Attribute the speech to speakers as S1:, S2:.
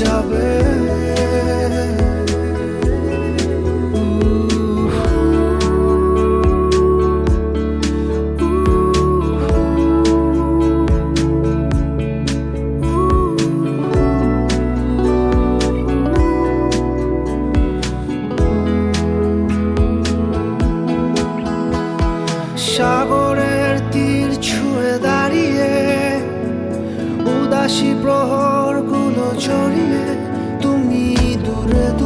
S1: যাবে। সাগরের তীর ছুঁয়ে দাঁড়িয়ে উদাসী প্রহর abre